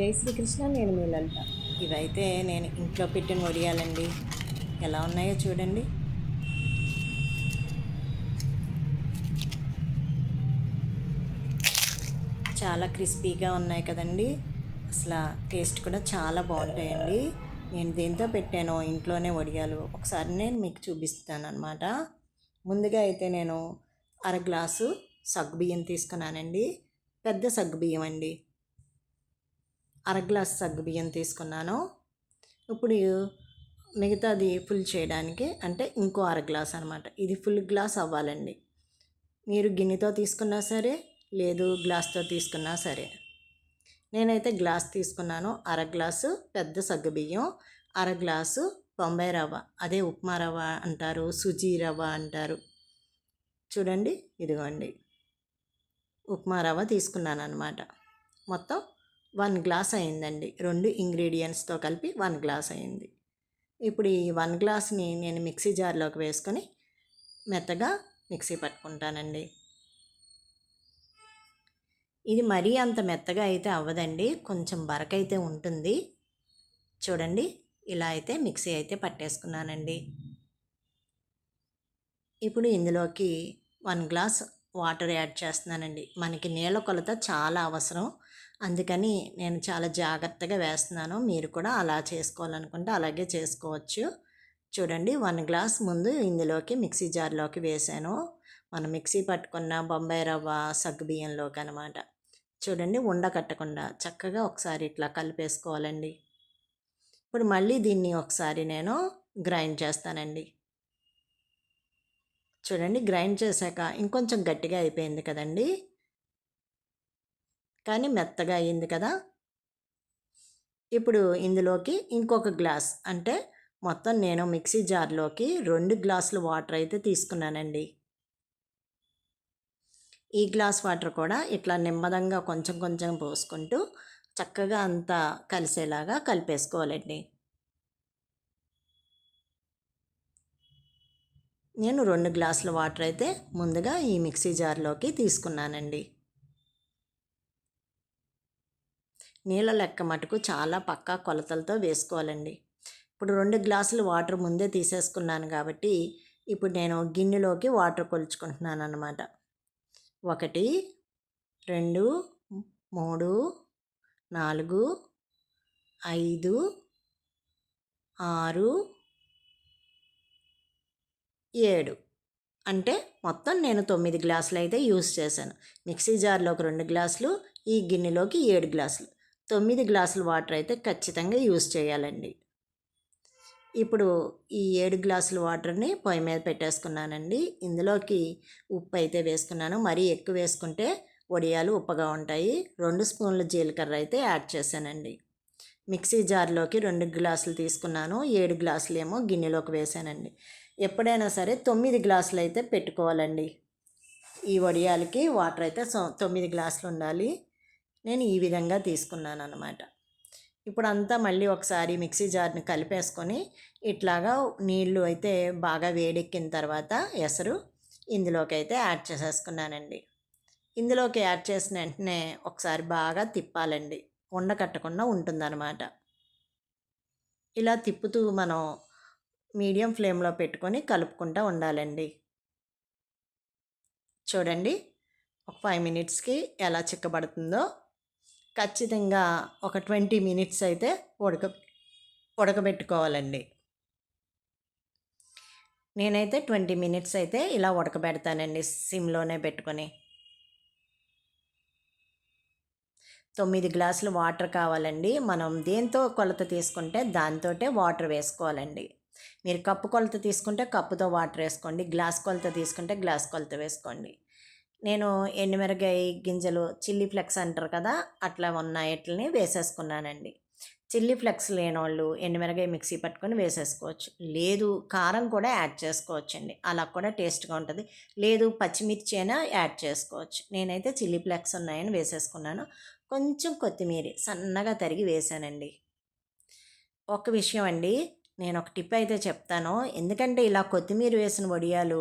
జై శ్రీకృష్ణ నేను మీ లలిత. ఇవైతే నేను ఇంట్లో పెట్టిన వడియాలండి ఎలా ఉన్నాయో చూడండి. చాలా క్రిస్పీగా ఉన్నాయి కదండి. అసలు టేస్ట్ కూడా చాలా బాగుంటాయండి. నేను దేంతో పెట్టానో ఇంట్లోనే వడియాలు ఒకసారి నేను మీకు చూపిస్తాను అనమాట ముందుగా అయితే నేను అర గ్లాసు సగ్గుబియ్యం తీసుకున్నానండి. పెద్ద సగ్గుబియ్యం అండి అర గ్లాస్ సగ్గుబియ్యం తీసుకున్నాను. ఇప్పుడు మిగతాది ఫుల్ చేయడానికి అంటే ఇంకో అర గ్లాస్ అనమాట ఇది ఫుల్ గ్లాస్ అవ్వాలండి. మీరు గిన్నెతో తీసుకున్నా సరే లేదు గ్లాస్తో తీసుకున్నా సరే. నేనైతే గ్లాస్ తీసుకున్నాను. అర గ్లాసు పెద్ద సగ్గుబియ్యం అర గ్లాసు బొంబాయి రవ్వ. అదే ఉప్మా రవ్వ అంటారు సుజీ రవ్వ అంటారు. చూడండి ఇదిగోండి. ఉప్మా రవ్వ తీసుకున్నాను అనమాట మొత్తం వన్ గ్లాస్ అయిందండి. రెండు ఇంగ్రీడియంట్స్తో కలిపి వన్ గ్లాస్ అయింది. ఇప్పుడు ఈ వన్ గ్లాస్ని నేను మిక్సీ జార్లోకి వేసుకొని మెత్తగా మిక్సీ పట్టుకుంటానండి. ఇది మరీ అంత మెత్తగా అయితే అవ్వదండి. కొంచెం బరకైతే ఉంటుంది. చూడండి ఇలా అయితే మిక్సీ అయితే పట్టేసుకున్నానండి. ఇప్పుడు ఇందులోకి వన్ గ్లాస్ వాటర్ యాడ్ చేస్తున్నానండి. మనకి నీళ్ళ కొలత చాలా అవసరం. అందుకని నేను చాలా జాగ్రత్తగా వేస్తున్నాను. మీరు కూడా అలా చేసుకోవాలనుకుంటే అలాగే చేసుకోవచ్చు. చూడండి వన్ గ్లాస్ ముందు ఇందులోకి మిక్సీ జార్లోకి వేసాను. మనం మిక్సీ పట్టుకున్న బొంబాయి రవ్వ సగ్గుబియ్యంలోకి అనమాట చూడండి ఉండ కట్టకుండా చక్కగా ఒకసారి ఇట్లా కలిపేసుకోవాలండి. ఇప్పుడు మళ్ళీ దీన్ని ఒకసారి నేను గ్రైండ్ చేస్తానండి. చూడండి గ్రైండ్ చేశాక ఇంకొంచెం గట్టిగా అయిపోయింది కదండి. కానీ మెత్తగా అయ్యింది కదా. ఇప్పుడు ఇందులోకి ఇంకొక గ్లాస్ అంటే మొత్తం నేను మిక్సీ జార్లోకి రెండు గ్లాసులు వాటర్ అయితే తీసుకున్నానండి. ఈ గ్లాస్ వాటర్ కూడా ఇట్లా నెమ్మదంగా కొంచెం కొంచెం పోసుకుంటూ చక్కగా అంతా కలిసేలాగా కలిపేసుకోవాలండి. నేను రెండు గ్లాసుల వాటర్ అయితే ముందుగా ఈ మిక్సీ జార్లోకి తీసుకున్నానండి. నీళ్ళ లెక్క మటుకు చాలా పక్కా కొలతలతో వేసుకోవాలండి. ఇప్పుడు రెండు గ్లాసులు వాటర్ ముందే తీసేసుకున్నాను కాబట్టి ఇప్పుడు నేను గిన్నెలోకి వాటర్ కొలుచుకుంటున్నాను అనమాట ఒకటి రెండు మూడు నాలుగు ఐదు ఆరు ఏడు. అంటే మొత్తం నేను తొమ్మిది గ్లాసులు అయితే యూస్ చేశాను. మిక్సీ జార్లోకి రెండు గ్లాసులు ఈ గిన్నెలోకి ఏడు గ్లాసులు. తొమ్మిది గ్లాసులు వాటర్ అయితే ఖచ్చితంగా యూస్ చేయాలండి. ఇప్పుడు ఈ ఏడు గ్లాసుల వాటర్ని పొయ్యి మీద పెట్టేసుకున్నానండి. ఇందులోకి ఉప్పు అయితే వేసుకున్నాను. మరీ ఎక్కువ వేసుకుంటే వడియాలు ఉప్పగా ఉంటాయి. రెండు స్పూన్ల జీలకర్ర అయితే యాడ్ చేశానండి. మిక్సీ జార్లోకి రెండు గ్లాసులు తీసుకున్నాను ఏడు గ్లాసులు ఏమో గిన్నెలోకి వేసానండి ఎప్పుడైనా సరే తొమ్మిది గ్లాసులు అయితే పెట్టుకోవాలండి. ఈ వడియాలకి వాటర్ అయితే తొమ్మిది గ్లాసులు ఉండాలి. నేను ఈ విధంగా తీసుకున్నాను అనమాట ఇప్పుడు అంతా మళ్ళీ ఒకసారి మిక్సీ జార్ని కలిపేసుకొని ఇట్లాగా నీళ్ళు అయితే బాగా వేడెక్కిన తర్వాత ఎసరు ఇందులోకి అయితే యాడ్ చేసేసుకున్నానండి. ఇందులోకి యాడ్ చేసిన వెంటనే ఒకసారి బాగా తిప్పాలండి. ఉండకట్టకుండా ఉంటుందన్నమాట. ఇలా తిప్పుతూ మనం మీడియం ఫ్లేమ్లో పెట్టుకొని కలుపుకుంటూ ఉండాలండి. చూడండి ఒక ఫైవ్ మినిట్స్కి ఎలా చిక్కబడుతుందో. ఖచ్చితంగా ఒక ట్వంటీ మినిట్స్ అయితే ఉడక ఉడకబెట్టుకోవాలండి. నేనైతే ట్వంటీ మినిట్స్ అయితే ఇలా ఉడకబెడతానండి సిమ్లోనే పెట్టుకొని. తొమ్మిది గ్లాసులు వాటర్ కావాలండి. మనం దేంతో కొలత తీసుకుంటే దాంతో వాటర్ వేసుకోవాలండి. మీరు కప్పు కొలత తీసుకుంటే కప్పుతో వాటర్ వేసుకోండి. గ్లాస్ కొలత తీసుకుంటే గ్లాస్ కొలత వేసుకోండి. నేను ఎండుమిరగాయ గింజలు చిల్లీ ఫ్లెక్స్ అంటారు కదా అట్లా ఉన్న వాటిని వేసేసుకున్నానండి. చిల్లీ ఫ్లెక్స్ లేని వాళ్ళు ఎండుమిరగాయ మిక్సీ పట్టుకొని వేసేసుకోవచ్చు. లేదు కారం కూడా యాడ్ చేసుకోవచ్చు అండి అలా కూడా టేస్ట్గా ఉంటుంది. లేదు పచ్చిమిర్చి అయినా యాడ్ చేసుకోవచ్చు. నేనైతే చిల్లీ ఫ్లెక్స్ ఉన్నాయని వేసేసుకున్నాను. కొంచెం కొత్తిమీర సన్నగా తరిగి వేసానండి ఒక విషయం అండి నేను ఒక టిప్ అయితే చెప్తాను. ఎందుకంటే ఇలా కొత్తిమీర వేసిన వడియాలు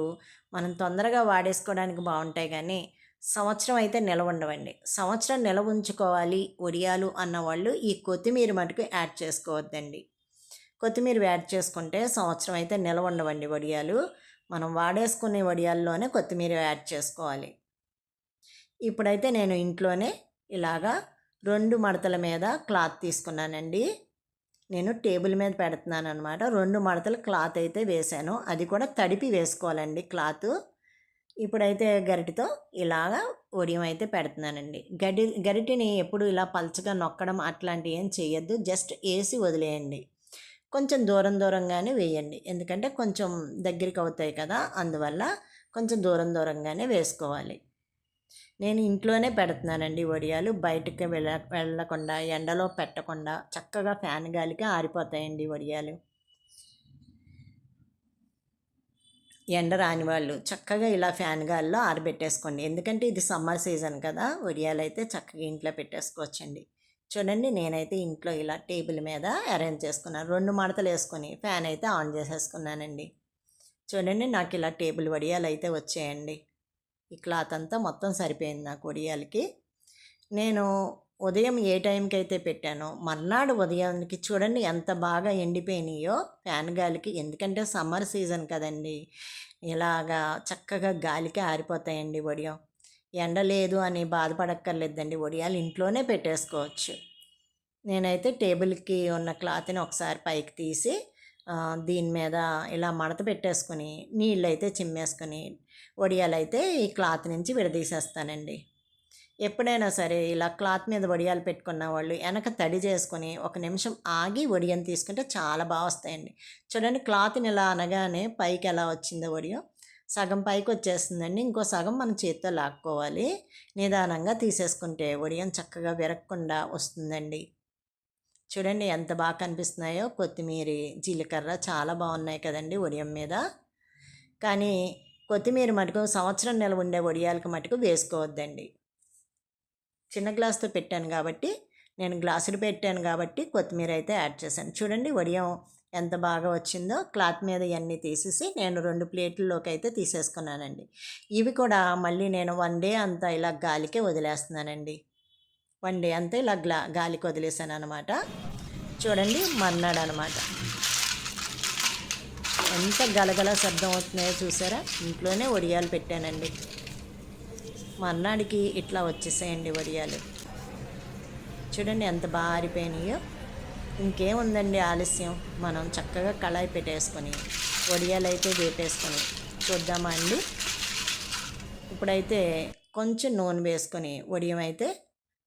మనం తొందరగా వాడేసుకోవడానికి బాగుంటాయి కానీ సంవత్సరం అయితే నిలవ ఉండవండి. సంవత్సరం నిలవ ఉంచుకోవాలి వడియాలు అన్నవాళ్ళు ఈ కొత్తిమీర మటుకు యాడ్ చేసుకోవద్దండి. కొత్తిమీర యాడ్ చేసుకుంటే సంవత్సరం అయితే నిలవ ఉండవండి వడియాలు. మనం వాడేసుకునే వడియాల్లోనే కొత్తిమీర యాడ్ చేసుకోవాలి. ఇప్పుడైతే నేను ఇంట్లోనే ఇలాగా రెండు మడతల మీద క్లాత్ తీసుకున్నానండి. నేను టేబుల్ మీద పెడుతున్నాను అనమాట రెండు మడతలు క్లాత్ అయితే వేశాను. అది కూడా తడిపి వేసుకోవాలండి క్లాత్. ఇప్పుడైతే గరిటితో ఇలాగా ఒడియం అయితే పెడుతున్నానండి. గడి గరిటిని ఎప్పుడు ఇలా పల్చగా నొక్కడం అట్లాంటివి ఏం చేయొద్దు జస్ట్ వేసి వదిలేయండి. కొంచెం దూరం దూరంగానే వేయండి. ఎందుకంటే కొంచెం దగ్గరికి అవుతాయి కదా అందువల్ల కొంచెం దూరం దూరంగానే వేసుకోవాలి. నేను ఇంట్లోనే పెడుతున్నానండి వడియాలు. బయటకు వెళ్ళ వెళ్ళకుండా ఎండలో పెట్టకుండా చక్కగా ఫ్యాన్ గాలికి ఆరిపోతాయండి వడియాలు. ఎండ రాని వాళ్ళు చక్కగా ఇలా ఫ్యాన్ గాలిలో ఆరబెట్టేసుకోండి. ఎందుకంటే ఇది సమ్మర్ సీజన్ కదా వడియాలు అయితే చక్కగా ఇంట్లో పెట్టేసుకోవచ్చండి. చూడండి నేనైతే ఇంట్లో ఇలా టేబుల్ మీద అరేంజ్ చేసుకున్నాను. రెండు మడతలు వేసుకొని ఫ్యాన్ అయితే ఆన్ చేసేసుకున్నానండి. చూడండి నాకు ఇలా టేబుల్ వడియాలు అయితే వచ్చాయండి. ఈ క్లాత్ అంతా మొత్తం సరిపోయింది నాకు వడియాలకి నేను ఉదయం ఏ టైంకి అయితే పెట్టానో మర్నాడు ఉదయానికి చూడండి ఎంత బాగా ఎండిపోయినాయో ఫ్యాన్ గాలికి. ఎందుకంటే సమ్మర్ సీజన్ కదండి. ఇలాగా చక్కగా గాలికి ఆరిపోతాయండి వడియం ఎండ లేదు అని బాధపడక్కర్లేదండి. వడియాలు ఇంట్లోనే పెట్టేసుకోవచ్చు. నేనైతే టేబుల్కి ఉన్న క్లాత్ని ఒకసారి పైకి తీసి దీని మీద ఇలా మడత పెట్టేసుకొని నీళ్ళు అయితే చిమ్మేసుకొని వడియాలు అయితే ఈ క్లాత్ నుంచి విడదీసేస్తానండి. ఎప్పుడైనా సరే ఇలా క్లాత్ మీద వడియాలు పెట్టుకున్న వాళ్ళు వెనక తడి చేసుకొని ఒక నిమిషం ఆగి వడియం తీసుకుంటే చాలా బాగా వస్తాయండి. చూడండి క్లాత్ని ఇలా అనగానే పైకి ఎలా వచ్చిందో వడియం. సగం పైకి వచ్చేస్తుందండి. ఇంకో సగం మన చేతితో లాక్కోవాలి. నిదానంగా తీసేసుకుంటే వడియం చక్కగా విరగకుండా వస్తుందండి. చూడండి ఎంత బాగా కనిపిస్తున్నాయో. కొత్తిమీర జీలకర్ర చాలా బాగున్నాయి కదండి వడియం మీద. కానీ కొత్తిమీర మటుకు సంవత్సరం నెల ఉండే వడియాలకు మటుకు వేసుకోవద్దండి. చిన్న గ్లాస్తో పెట్టాను కాబట్టి నేను గ్లాసులు పెట్టాను కాబట్టి కొత్తిమీర అయితే యాడ్ చేశాను. చూడండి వడియం ఎంత బాగా వచ్చిందో క్లాత్ మీద ఇవన్నీ తీసేసి నేను రెండు ప్లేట్లలోకి అయితే తీసేసుకున్నానండి. ఇవి కూడా మళ్ళీ నేను వన్ డే అంతా ఇలా గాలికే వదిలేస్తున్నానండి. వన్ డే అంతా ఇలా గ్లా గాలికి వదిలేసాను అనమాట చూడండి మర్నాడు అనమాట ఎంత గలగల శబ్దం అవుతున్నాయో చూసారా? ఇంట్లోనే వడియాలు పెట్టానండి. మర్నాడికి ఇట్లా వచ్చేసాయండి వడియాలు. చూడండి ఎంత బాగా ఆరిపోయినాయో. ఇంకేముందండి ఆలస్యం? మనం చక్కగా కళాయి పెట్టేసుకొని వడియాలు అయితే వేపేసుకొని చూద్దామా అండి? ఇప్పుడైతే కొంచెం నూనె వేసుకొని వడియం అయితే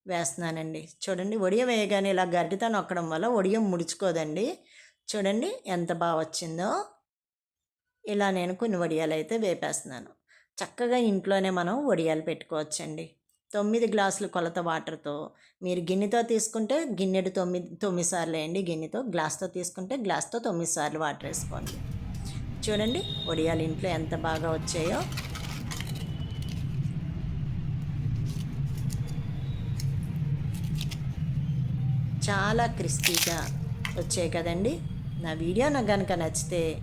వేస్తున్నానండి. చూడండి వడియం వేయగానే ఇలా గరిటితో నొక్కడం వల్ల వడియం ముడుచుకోదండి. చూడండి ఎంత బాగా వచ్చిందో. ఇలా నేను కొన్ని వడియాలు అయితే వేపేస్తున్నాను. చక్కగా ఇంట్లోనే మనం వడియాలు పెట్టుకోవచ్చండి. తొమ్మిది గ్లాసులు కొలత వాటర్తో మీరు గిన్నెతో తీసుకుంటే గిన్నెడు తొమ్మిది తొమ్మిది సార్లు వేయండి గిన్నెతో గ్లాస్తో తీసుకుంటే గ్లాస్తో తొమ్మిది సార్లు వాటర్ వేసుకోండి. చూడండి వడియాలు ఇంట్లో ఎంత బాగా వచ్చాయో. చాలా క్రిస్పీగా వచ్చాయి కదండి. నా వీడియో నాకు కనుక నచ్చితే